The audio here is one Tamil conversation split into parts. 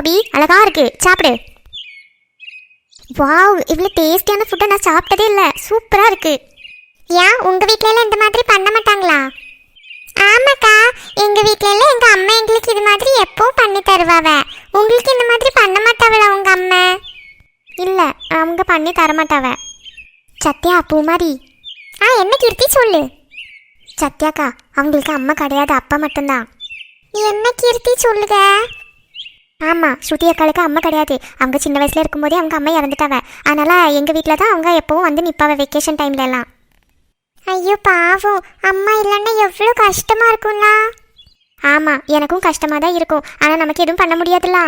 சூப்பரா சோபி அழகா இருக்கு. சாப்பிடு. வாவ் இவ்வளோ டேஸ்டியான ஃபுட்டை நான் சாப்பிட்டதே இல்லை. சூப்பராக இருக்கு. ஏன் உங்கள் வீட்டிலலாம் இந்த மாதிரி பண்ண மாட்டாங்களா? ஆமாக்கா எங்கள் வீட்டிலலாம் எங்கள் அம்மா எங்களுக்கு இது மாதிரி எப்போ பண்ணி தருவாவ? உங்களுக்கு இந்த மாதிரி பண்ண மாட்டாவளா உங்கள் அம்மா? இல்லை அவங்க பண்ணி தர சத்யா சத்யா மாதிரி. ஆ என்ன கீர்த்தி சொல்லு. சத்யாக்கா அவங்களுக்கு அம்மா கிடையாது அப்பா மட்டும்தான். என்ன கீர்த்தி சொல்லுங்க. ஆமா ஸ்ருதி அக்காளுக்கு அம்மா கிடையாது. அவங்க சின்ன வயசுல இருக்கும்போதே அவங்க அம்மா இறந்துட்டாவ அதனால எங்க வீட்ல தான் அவங்க எப்பவும் வந்து நிப்பாவ வெக்கேஷன் டைம்ல எல்லாம். ஐயோ பாவம். அம்மா இல்லைன்னா எவ்வளோ கஷ்டமா இருக்கும்ல? ஆமா எனக்கும் கஷ்டமா தான் இருக்கும். ஆனா நமக்கு எதுவும் பண்ண முடியாதுல்ல.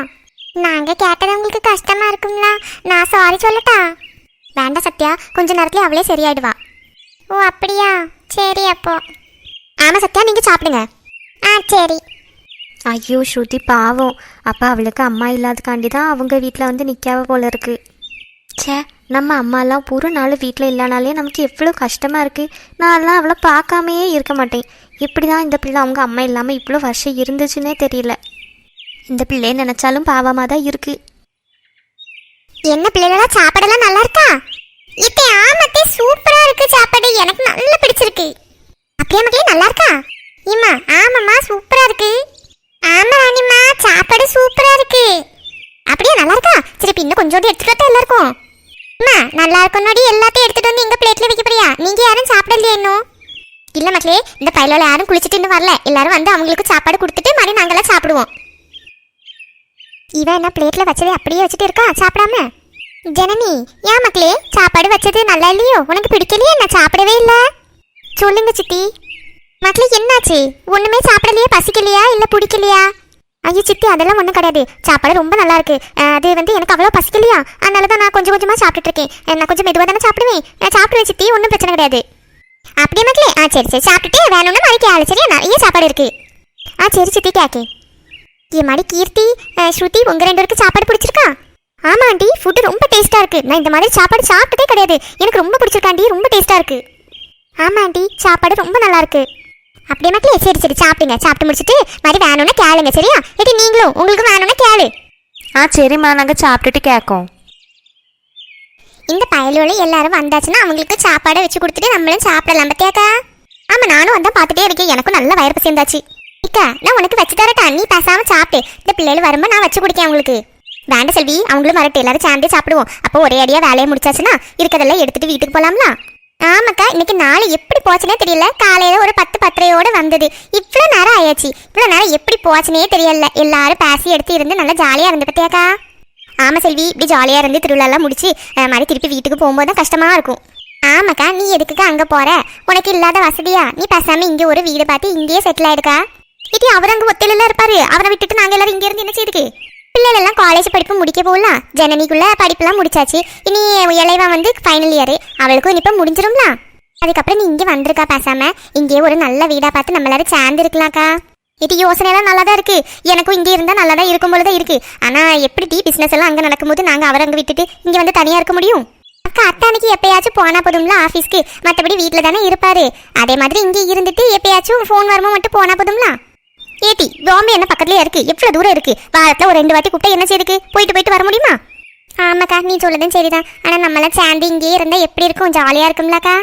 நாங்க கேட்டது உங்களுக்கு கஷ்டமா இருக்கும்ல? நான் சாரி சொல்லட்டா? வேண்டாம் சத்யா. கொஞ்ச நேரத்துல அவளே சரியாயிடுவா. ஓ அப்படியா? சரி அப்போ. ஆமா சத்யா நீங்க சாப்பிடுங்க. ஆ சரி. ஐயோ ஸ்ருதி பாவம். அப்போ அவளுக்கு அம்மா இல்லாதக்காண்டி தான் அவங்க வீட்டில் வந்து நிற்காவ போல இருக்கு. ச்சே நம்ம அம்மாலாம் ஒரு நாள் வீட்டில் இல்லைனாலே நமக்கு எவ்வளோ கஷ்டமாக இருக்குது நான்லாம் அவளை பார்க்காமையே இருக்க மாட்டேன். எப்படி தான் இந்த பிள்ளை அவங்க அம்மா இல்லாமல் இவ்வளோ வருஷம் இருந்துச்சுன்னே தெரியல. இந்த பிள்ளையை நினச்சாலும் பாவமாக தான் இருக்குது என்ன பிள்ளைகளா சாப்பாடெல்லாம் நல்லா இருக்கா? இப்போ ஆமத்தே சூப்பராக இருக்கு சாப்பாடு. எனக்கு நல்லா பிடிச்சிருக்கு. அப்படியே மக்களே நல்லா இருக்கா? இம்மா ஆமாம்மா சூப்பராக இருக்குது ஆமா ராணிம்மா சாப்பாடு சூப்பரா இருக்கு. அப்படியே நல்லா இருக்கா? சரி இன்னும் கொஞ்சோண்டு எடுத்துட்டு வரட்டா எல்லாருக்கும்? அம்மா நல்லா இருக்கணும்டி எல்லாத்தையும் எடுத்துட்டு வந்து எங்க பிளேட்ல வைக்க போறியா? நீங்க யாரும் சாப்பிடலையா இன்னும்? இல்ல மக்களே இந்த பயிலோல யாரும் குளிச்சுட்டு இன்னும் வரல. எல்லாரும் வந்து அவங்களுக்கு சாப்பாடு கொடுத்துட்டு மறுபடியும் நாங்களாம் சாப்பிடுவோம். இவன் என்ன பிளேட்ல வச்சதை அப்படியே வச்சுட்டு இருக்கா? சாப்பிடாம? ஜனனி ஏன் மக்களே சாப்பாடு வச்சது நல்லா இல்லையோ? உனக்கு பிடிக்கலையே நான் சாப்பிடவே இல்லை. சொல்லுங்க சித்தி. மக்களே என்னாச்சு? ஒண்ணுமே சாப்பிடலையே? பசிக்கலையா? இல்ல பிடிக்கலையா? ஐயோ சித்தி அதெல்லாம் ஒன்றும் கிடையாது. சாப்பாடு ரொம்ப நல்லா இருக்கு. அது வந்து எனக்கு அவ்வளோ பசிக்கலையா? அதனால தான் நான் கொஞ்சம் கொஞ்சமா சாப்பிட்டுட்டு இருக்கேன். நான் கொஞ்சம் மெதுவாக தானே சாப்பிடுவேன். நான் சாப்பிடுவேன் சித்தி. ஒன்றும் பிரச்சனை கிடையாது. அப்படியே மக்களே ஆ சரி சரி. சாப்பிட்டுட்டு வேணும்னா மறைக்க ஆளு சரியா? நிறைய சாப்பாடு இருக்கு. ஆ சரி சித்தி கேக்கே. என் மாதிரி கீர்த்தி ஸ்ருதி உங்க ரெண்டு பேருக்கு சாப்பாடு பிடிச்சிருக்கா? ஆமா ஆண்டி. ஃபுட்டு ரொம்ப டேஸ்டா இருக்கு. நான் இந்த மாதிரி சாப்பாடு சாப்பிட்டதே கிடையாது. எனக்கு ரொம்ப பிடிச்சிருக்காண்டி ரொம்ப டேஸ்டா இருக்கு. ஆமா ஆண்டி. சாப்பாடு ரொம்ப நல்லா இருக்கு. அப்படியே மக்களே சரி சரி சாப்பிடுங்க. சாப்பிட்டு முடிச்சிட்டு மாதிரி வேணும்னா கேளுங்க சரியா? ஏடி நீங்களும் உங்களுக்கு வேணும்னா கேளு. ஆ சரிம்மா நாங்கள் சாப்பிட்டுட்டு கேட்கோம். இந்த பயலோட எல்லாரும் வந்தாச்சுன்னா அவங்களுக்கு சாப்பாடை வச்சு கொடுத்துட்டு நம்மளும் சாப்பிடலாம் பத்தியாக்கா? ஆமா நானும் வந்தா பார்த்துட்டே இருக்கேன். எனக்கும் நல்ல வயிறு பசி இருந்தாச்சு இக்கா நான் உனக்கு வச்சு தரட்டா? நீ பேசாம சாப்பிட்டு. இந்த பிள்ளைகள் வரும்போது நான் வச்சு குடிக்கேன் அவங்களுக்கு. வேண்ட செல்வி அவங்களும் வரட்டு எல்லாரும் சேர்ந்தே சாப்பிடுவோம். அப்போ ஒரே அடியா வேலையை முடிச்சாச்சுன்னா இருக்கதெல்லாம் எடுத்துட்டு வீட்டுக்கு போலாம்ல? ஆமாக்கா இன்னைக்கு நாள் எப்படி போச்சுனே தெரியல. காலையில ஒரு பத்து பத்தரையோட வந்தது. இவ்வளோ நேரம் ஆயாச்சு. இவ்வளோ நேரம் எப்படி போச்சுனே தெரியல. எல்லாரும் பேசி எடுத்து இருந்து நல்லா ஜாலியா இருந்து பத்தியாக்கா ஆமா செல்வி இப்படி ஜாலியா இருந்து திருவிழாலாம் முடிச்சு அஹ், மாதிரி திருப்பி வீட்டுக்கு போகும்போது தான் கஷ்டமா இருக்கும். ஆமாக்கா நீ எதுக்குக்கா அங்க போற? உனக்கு இல்லாத வசதியா? நீ பேசாம இங்க ஒரு வீடு பார்த்து இங்கேயே செட்டில் ஆயிடுக்கா. இட்டி அவர் அங்க ஒத்தையில இருப்பாரு. அவரை விட்டுட்டு நாங்க எல்லாரும் இங்க இருந்து என்ன செய்யுதுக்கு பிள்ளைகள்லாம் காலேஜ் படிப்பு முடிக்க போகலாம் ஜனனிக்குள்ள படிப்புலாம் முடிச்சாச்சு. இனி இளைவா வந்து ஃபைனல் இயரு அவளுக்கும் இப்போ முடிஞ்சிரும்ல? அதுக்கப்புறம் நீ இங்கே வந்திருக்கா பேசாம. இங்கேயே ஒரு நல்ல வீடா பார்த்து நம்ம எல்லாரும் சேர்ந்து இருக்கலாம்க்கா. இது யோசனை எல்லாம் நல்லா தான் இருக்கு. எனக்கும் இங்கே இருந்தால் நல்லா தான் இருக்கும் போல தான் இருக்கு. ஆனா எப்படி டீ பிசினஸ் எல்லாம் அங்கே நடக்கும்போது நாங்கள் அவரை அங்கே விட்டுட்டு இங்கே வந்து தனியாக இருக்க முடியும்? அக்கா அத்தானுக்கு எப்பயாச்சும் போனா போதும்ல ஆஃபீஸ்க்கு மற்றபடி வீட்டில் தானே இருப்பாரு. அதே மாதிரி இங்கே இருந்துட்டு எப்பயாச்சும் ஃபோன் வருமா மட்டும் போனா போதும்ல? ஏத்தி பாம்பே என்ன பக்கத்துலயே இருக்கு? எவ்வளவு தூரம் இருக்கு? வாரத்துல ஒரு ரெண்டு வாட்டி கூப்பிட்டா என்ன செய்யுது போயிட்டு போயிட்டு வர முடியுமா? ஆமாக்கா நீ சொல்லதும் சரிதான். ஆனா நம்மளாம் சேர்ந்து இங்கேயே இருந்தா எப்படி இருக்கும்? ஜாலியா இருக்கும்லக்கா.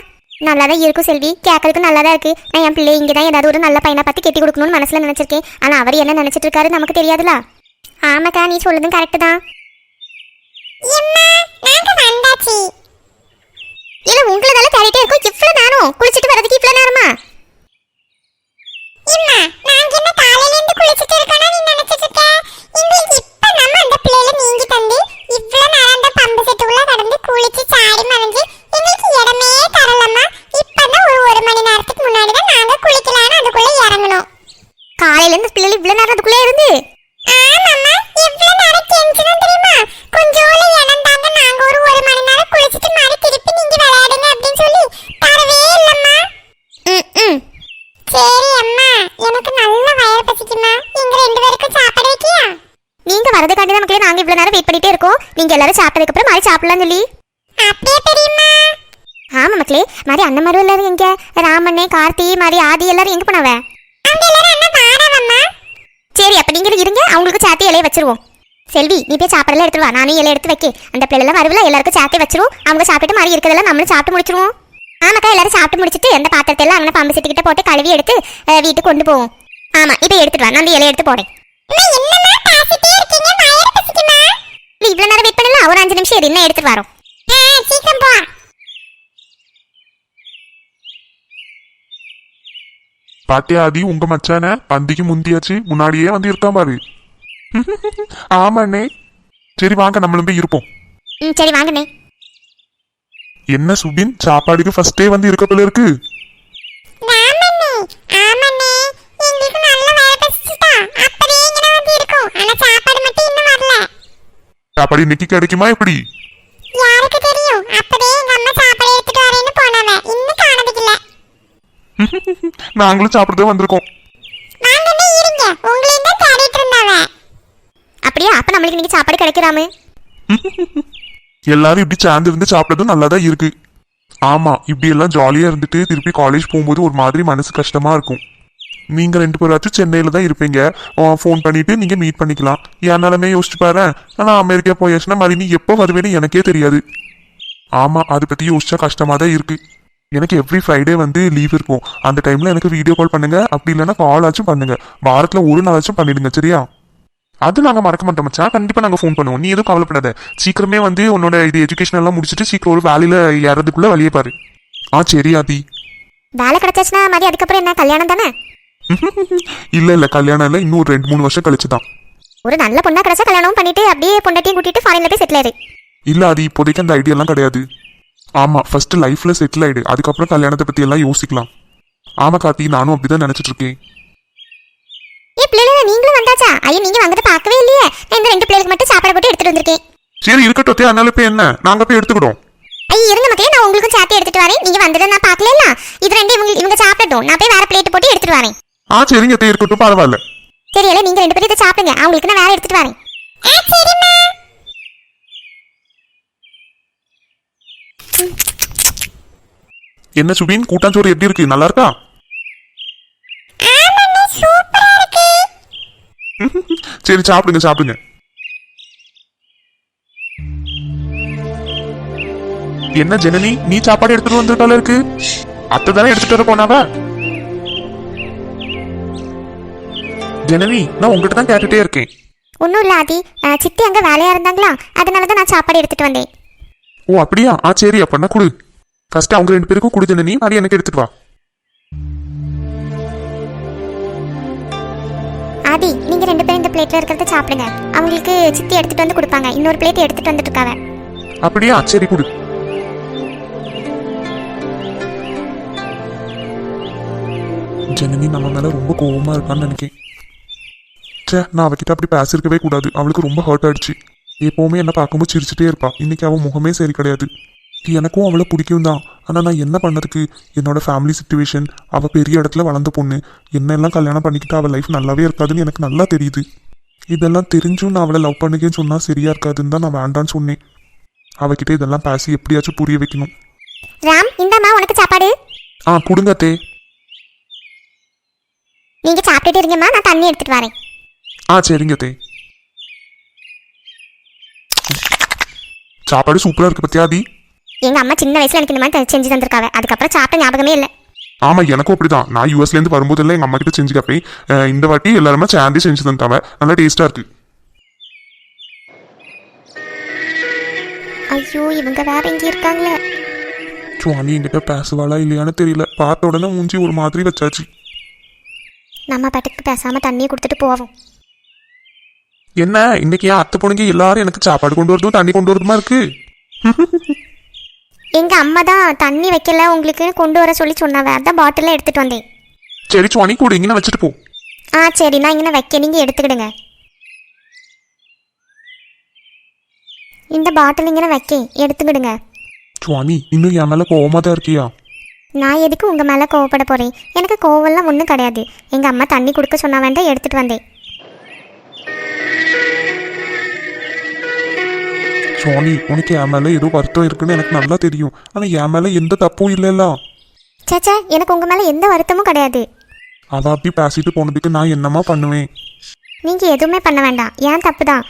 நல்லா தான் இருக்கும் செல்வி. கேட்கறதுக்கு நல்லா தான் இருக்கு. நான் என் பிள்ளை இங்கே தான் ஏதாவது ஒரு நல்ல பையனை பார்த்து கெட்டி கொடுக்கணும்னு மனசுல நினைச்சிருக்கேன். ஆனா அவர் என்ன நினைச்சிட்டு இருக்காரு நமக்கு தெரியாதுல. ஆமாக்கா நீ சொல்லதும் கரெக்ட் தான். இல்ல உங்களதால தேடிட்டே இருக்கும். இவ்வளவு நேரம்? குளிச்சிட்டு வரதுக்கு இவ்வளவு நேரமா இம்மா நாங்க என்ன காலையில இருந்து குளிச்சிட்டு இருக்கோம்னா நீ நினைச்சிட்டு இருக்க எங்களுக்கு இப்ப நம்ம அந்த பிள்ளைல நீங்கி தந்து இவ்ளோ நேரம் அந்த பம்பு செட்டு உள்ள கடந்து குளிச்சு சாரி மறைஞ்சு எங்களுக்கு இடமே தரலம்மா இப்பதான் ஒரு ஒரு மணி நேரத்துக்கு முன்னாடி தான் நாங்க குளிக்கலாம்னு அதுக்குள்ள இறங்கணும் காலையில இருந்து பிள்ளைகள் இவ்வளவு நேரம் அதுக்குள்ளே இருந்து ஆமாம்மா எவ்வளவு நேரம் கெஞ்சணும் தெரியுமா கொஞ்சோல இடம் தாங்க நாங்க ஒரு ஒரு மணி நேரம் குளிச்சிட்டு மாதிரி திருப்பி நீங்க விளையாடுங்க அப்படின்னு சொல்லி தரவே இல்லம்மா ம் ம் சரி அம்மா எனக்கு நல்ல வயிறு பசிக்குமா எங்க ரெண்டு பேருக்கும் சாப்பாடு வைக்கியா நீங்க வரதுக்காண்டி தான் மக்களே நாங்க இவ்வளவு நேரம் வெயிட் பண்ணிட்டே இருக்கோம் நீங்க எல்லாரும் சாப்பிட்டதுக்கு மாதிரி சாப்பிடலாம் சொல்லி. அப்படியே தெரியுமா ஆமா மக்களே மாதிரி அண்ணன் மருவ எல்லாரும் எங்க? ராமண்ணே கார்த்தி மாதிரி ஆதி எல்லாரும் எங்க போனவ? சரி அப்ப நீங்களும் இருங்க அவங்களுக்கு சாத்தி இலையை வச்சிருவோம். செல்வி நீ போய் சாப்பாடெல்லாம் எடுத்துட்டு வா. நானும் இலைய எடுத்து வைக்க அந்த பிள்ளைலாம் வருவில எல்லாருக்கும் சாத்தி வச்சிருவோம். அவங்க சாப்பிட்டு மாதிரி இருக்கிறதெல்லாம் நம்மளும் சாப்பிட்டு முடிச்சிருவோம். ஆமாக்கா எல்லாரும் சாப்பிட்டு முடிச்சிட்டு அந்த பாத்திரத்தை எல்லாம் அங்கே பம்பு செட்டுக்கிட்ட போட்டு கழுவி எடுத்து வீட்டுக்கு கொண்டு போவோம். ஆமா இப்போ எடுத்துட்டு வா. நான் அந்த இலையை எடுத்து போறேன் இவ்வளவு நேரம் வெயிட் பண்ணல. ஒரு அஞ்சு நிமிஷம் இன்னும் எடுத்துட்டு வரோம். சீக்கிரம் போ. பாத்தியா ஆதி உங்க மச்சான பந்திக்கு முந்தியாச்சு முன்னாடியே வந்து இருக்கான் பாரு. ஆமாண்ணே. சரி வாங்க நம்மளும் போய் இருப்போம். ம் சரி வாங்கண்ணே என்ன சுபின் சாப்பாடுக்கு ஃபர்ஸ்டே வந்து இருக்க போல இருக்கு. ஆமாண்ணே. சாப்பாடு இன்னைக்கு கிடைக்குமா எப்படி? யாருக்கு தெரியும். அப்படியே எங்க அம்மா சாப்பாடு எடுத்துட்டு வரேன்னு போனவ இன்னும் காணதுக்கில்ல. நாங்களும் சாப்பிடதான் வந்திருக்கோம். வாங்கண்ணே இருங்க. உங்களையும் தான் தேடிட்டு இருந்தவ. அப்படியே? அப்ப நம்மளுக்கு இன்னைக்கு சாப்பாடு கிடைக்கிறாமே எல்லாரும் இப்படி சேர்ந்து இருந்து சாப்பிட்டதும் நல்லா தான் இருக்கு. ஆமா இப்படி எல்லாம் ஜாலியா இருந்துட்டு திருப்பி காலேஜ் போகும்போது ஒரு மாதிரி மனசு கஷ்டமா இருக்கும். நீங்க ரெண்டு பேராச்சும் சென்னையில தான் இருப்பீங்க. ஃபோன் பண்ணிட்டு நீங்க மீட் பண்ணிக்கலாம். என்னாலுமே யோசிச்சு பாரு. ஆனா அமெரிக்கா போயாச்சுன்னா மாதிரி நீ எப்போ வருவேன்னு எனக்கே தெரியாது. ஆமா அதை பத்தி யோசிச்சா கஷ்டமா தான் இருக்கு. எனக்கு எவ்ரி ஃப்ரைடே வந்து லீவ் இருக்கும். அந்த டைம்ல எனக்கு வீடியோ கால் பண்ணுங்க. அப்படி இல்லைன்னா கால் ஆச்சும் பண்ணுங்க. வாரத்துல ஒரு நாளாச்சும் பண்ணிடுங்க சரியா? அது நாங்க மறக்க மாட்டோம் மச்சான். கண்டிப்பா நாங்க ஃபோன் பண்ணுவோம். நீ எதுவும் கவலைப்படாத. சீக்கிரமே வந்து உன்னோட இது எஜுகேஷன் எல்லாம் முடிச்சிட்டு சீக்கிரம் ஒரு வேலையில ஏறதுக்குள்ள வழியே பாரு. ஆ சரி ஆதி. வேலை கிடைச்சாச்சுன்னா மாதிரி அதுக்கப்புறம் என்ன? கல்யாணம் தானே? இல்ல இல்ல கல்யாணம் இல்ல. இன்னும் ஒரு ரெண்டு மூணு வருஷம் கழிச்சு தான் ஒரு நல்ல பொண்ணா கிடைச்சா கல்யாணம் பண்ணிட்டு அப்படியே பொண்டாட்டியும் கூட்டிட்டு ஃபாரின்ல போய் செட்டில் ஆயிரு இல்ல அது இப்போதைக்கு அந்த ஐடியா எல்லாம் கிடையாது. ஆமா ஃபர்ஸ்ட் லைஃப்ல செட்டில் ஆயிடு. அதுக்கப்புறம் கல்யாணத்தை பத்தி எல்லாம் யோசிக்கலாம். ஆமா கார்த்தி நானும் அப்படிதான் நினைச்சிட்டு இருக்கேன். ஏ பிள்ளைல நீங்களும் வந்தாச்சா? ஐயோ நீங்க வந்தது பார்க்கவே இல்லையே. நான் இந்த ரெண்டு பிள்ளைகளுக்கு மட்டும் சாப்பாடு போட்டு எடுத்துட்டு வந்திருக்கேன். சரி இருக்கட்டும் அதனால இப்ப என்ன? நாங்க போய் எடுத்துக்கிடும் ஐயோ இருங்க மக்களே நான் உங்களுக்கும் சேர்த்து எடுத்துட்டு வரேன். நீங்க வந்ததை நான் பார்க்கல இது ரெண்டு இவங்க இவங்க சாப்பிடட்டும். நான் போய் வேற பிளேட் போட்டு எடுத்துட்டு வரேன். ஆ சரிங்க தே இருக்கட்டும் பரவாயில்ல. சரி இல்ல நீங்க ரெண்டு பேரும் இதை சாப்பிடுங்க. அவங்களுக்கு நான் வேற எடுத்துட்டு வரேன். என்ன சுபின் கூட்டாஞ்சோறு எப்படி இருக்கு? நல்லா இருக்கா? சரி சாப்பிடுங்க சாப்பிடுங்க. என்ன ஜனனி நீ சாப்பாடு எடுத்துட்டு வந்திருக்கால இருக்கு? அத்தை தானே எடுத்துட்டு வர போனாவ? ஜனனி நான் உங்ககிட்ட தான் கேட்டுட்டே இருக்கேன். ஒன்றும் இல்ல ஆதி. அஹ், சித்தி அங்க வேலையா இருந்தாங்களா? அதனால தான் நான் சாப்பாடு எடுத்துட்டு வந்தேன். ஓ அப்படியா? ஆ சரி அப்பன்னா கொடு. ஃபர்ஸ்ட் அவங்க ரெண்டு பேருக்கும் கொடு ஜனனி. அது எனக்கு எடுத்துட்டு வா. ஆதி நீங்க ரெண்டு பேரும் இந்த பிளேட்ல இருக்கிறத சாப்பிடுங்க. அவங்களுக்கு சித்தி எடுத்துட்டு வந்து கொடுப்பாங்க. இன்னொரு பிளேட் எடுத்துட்டு வந்துட்டு இருக்காங்க அப்படியா? சரி கொடு. ஜனனி நம்ம மேல ரொம்ப கோவமா இருக்கான்னு நினைக்கேன். ச்சே நான் அவகிட்ட அப்படி பேசிருக்கவே கூடாது. அவளுக்கு ரொம்ப ஹர்ட் ஆயிடுச்சு. எப்பவுமே என்ன பார்க்கும்போது சிரிச்சுட்டே இருப்பா. இன்னைக்கு அவன் முகமே சரி கிடையாது. எனக்கும் அவளை பிடிக்கும் தான். ஆனால் நான் என்ன பண்ணதுக்கு? என்னோட ஃபேமிலி சுச்சுவேஷன் அவள் பெரிய இடத்துல வளர்ந்த பொண்ணு. என்ன எல்லாம் கல்யாணம் பண்ணிக்கிட்டு அவள் லைஃப் நல்லாவே இருக்காதுன்னு எனக்கு நல்லா தெரியுது. இதெல்லாம் தெரிஞ்சும் நான் அவளை லவ் பண்ணுங்கன்னு சொன்னால் சரியா இருக்காதுன்னு தான் நான் வேண்டான்னு சொன்னேன். அவகிட்ட இதெல்லாம் பேசி எப்படியாச்சும் புரிய வைக்கணும். ராம் இந்தாம்மா உனக்கு சாப்பாடு. ஆ கொடுங்க தே நீங்க சாப்பிட்டுட்டு இருங்கம்மா நான் தண்ணி எடுத்துட்டு வரேன். ஆ சரிங்க தே சாப்பாடு சூப்பரா இருக்கு பத்தியாதி எங்க அம்மா சின்ன வயசுல எனக்கு இந்த மாதிரி செஞ்சு தந்திருக்காங்க அதுக்கப்புறம் சாப்பிட்ட ஞாபகமே இல்லை. ஆமா எனக்கும் அப்படிதான். நான் யூஎஸ்ல இருந்து வரும்போதெல்லாம் எங்க அம்மா கிட்ட செஞ்சு கேப்பேன். இந்த வாட்டி எல்லாருமே சேர்ந்தே செஞ்சு தந்தாவ நல்லா டேஸ்டா இருக்கு. ஐயோ இவங்க வேற எங்க இருக்காங்களே. சுவாமி என்கிட்ட பேசுவாளா இல்லையான்னு தெரியல. பார்த்த உடனே மூஞ்சி ஒரு மாதிரி வச்சாச்சு. நம்ம பாட்டுக்கு பேசாம தண்ணியை கொடுத்துட்டு போவோம். என்ன? இன்னைக்கு ஏன் அத்தை பொண்ணுங்க எல்லாரும் எனக்கு சாப்பாடு கொண்டு வரதும் தண்ணி கொண்டு வரதுமா இருக்கு? எங்க அம்மா தான் தண்ணி வைக்கல உங்களுக்கு கொண்டு வர சொல்லி சொன்னாவ அதான் பாட்டில எடுத்துட்டு வந்தேன். சரி சுவாமி கூட இங்கே வச்சுட்டு போ. ஆ சரி நான் இங்கே வைக்க நீங்க எடுத்துக்கிடுங்க. இந்த பாட்டில் இங்கே வைக்க எடுத்துக்கிடுங்க. சுவாமி இன்னும் என் மேல கோவமா தான் இருக்கியா? நான் எதுக்கு உங்க மேல கோவப்பட போறேன்? எனக்கு கோவம்லாம் ஒன்றும் கிடையாது. எங்க அம்மா தண்ணி கொடுக்க சொன்னா வேண்டாம் எடுத்துட்டு வந்தேன். சுவாமி உனக்கு என் மேல ஏதோ வருத்தம் இருக்குன்னு எனக்கு நல்லா தெரியும். ஆனா என் மேல எந்த தப்பும் இல்லைல்ல. சேச்சா எனக்கு உங்க மேல எந்த வருத்தமும் கிடையாது. அவ அப்படி பேசிட்டு போனதுக்கு நான் என்னமா பண்ணுவேன்? நீங்க எதுவுமே பண்ண வேண்டாம். ஏன் தப்பு தான்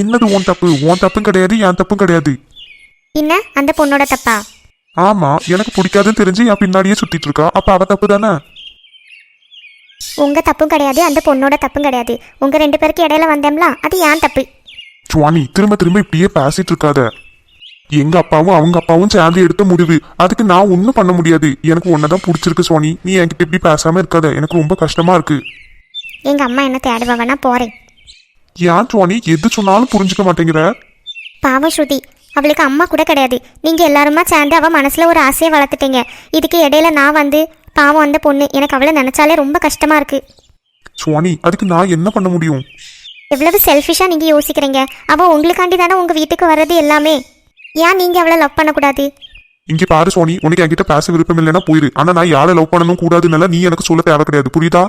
என்னது உன் தப்பு? உன் தப்பும் கிடையாது என் தப்பும் கிடையாது. என்ன? அந்த பொண்ணோட தப்பா? ஆமா எனக்கு பிடிக்காதுன்னு தெரிஞ்சு என் பின்னாடியே சுத்திட்டு இருக்கா. அப்ப அவ தப்பு தானே? உங்க தப்பும் கிடையாது அந்த பொண்ணோட தப்பும் கிடையாது. உங்க ரெண்டு பேருக்கு இடையில வந்தோம்ல அது ஏன் தப்பு? சுவாமி திரும்ப திரும்ப இப்படியே பேசிட்டு இருக்காத. எங்க அப்பாவும் அவங்க அப்பாவும் சேர்ந்து எடுத்த முடிவு. அதுக்கு நான் ஒன்றும் பண்ண முடியாது. எனக்கு ஒன்னதான் பிடிச்சிருக்கு சுவாமி. நீ என்கிட்ட இப்படி பேசாம இருக்காத. எனக்கு ரொம்ப கஷ்டமா இருக்கு. எங்க அம்மா என்ன தேடுவா நான் போறேன். ஏன் சுவாமி? எது சொன்னாலும் புரிஞ்சுக்க மாட்டேங்கிற. பாவம் ஸ்ருதி. அவளுக்கு அம்மா கூட கிடையாது. நீங்க எல்லாருமா சேர்ந்து அவ மனசுல ஒரு ஆசையை வளர்த்துட்டீங்க. இதுக்கு இடையில நான் வந்து பாவம் அந்த பொண்ணு. எனக்கு அவளை நினைச்சாலே ரொம்ப கஷ்டமா இருக்கு. சுவாமி அதுக்கு நான் என்ன பண்ண முடியும்? எவ்வளவு செல்ஃபிஷா நீங்க யோசிக்கிறீங்க? அவ உங்களுக்காண்டி தானே உங்க வீட்டுக்கு வர்றது எல்லாமே. ஏன் நீங்க அவளை லவ் பண்ணக்கூடாது? இங்க பாரு சோனி உனக்கு என்கிட்ட பேச விருப்பம் இல்லைன்னா போயிரு. ஆனா நான் யாரை லவ் பண்ணணும் கூடாதுனால நீ எனக்கு சொல்ல தேவை கிடையாது. புரியுதா?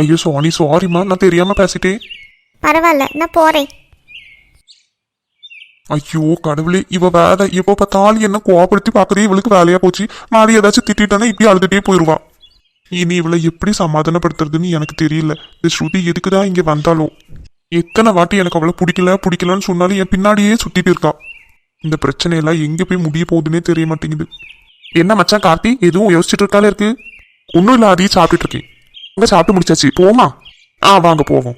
ஐயோ சோனி சாரிம்மா நான் தெரியாம பேசிட்டேன். பரவாயில்ல நான் போறேன். ஐயோ கடவுளே இவ வேலை எப்போ பார்த்தாலும் என்ன கோவப்படுத்தி பார்க்கறே இவளுக்கு வேலையா போச்சு. மாறி ஏதாச்சும் திட்டானா இப்படி அழுதுட்டே போயிருவா. இனி இவளை எப்படி சமாதானப்படுத்துறதுன்னு எனக்கு தெரியல. இந்த ஸ்ருதி எதுக்குதான் இங்க வந்தாலும் எத்தனை வாட்டி எனக்கு அவளை பிடிக்கல பிடிக்கலன்னு சொன்னாலும் என் பின்னாடியே சுத்திட்டு இருக்கா. இந்த பிரச்சனையெல்லாம் எங்க போய் முடிய போகுதுன்னே தெரிய மாட்டேங்குது. என்ன மச்சான் கார்த்தி எதுவும் யோசிச்சுட்டு இருக்காலே இருக்கு? ஒன்றும் இல்லை சாப்பிட்டுட்டு இருக்கேன். அங்கே சாப்பிட்டு முடிச்சாச்சு. போமா ஆ வாங்க போவோம்.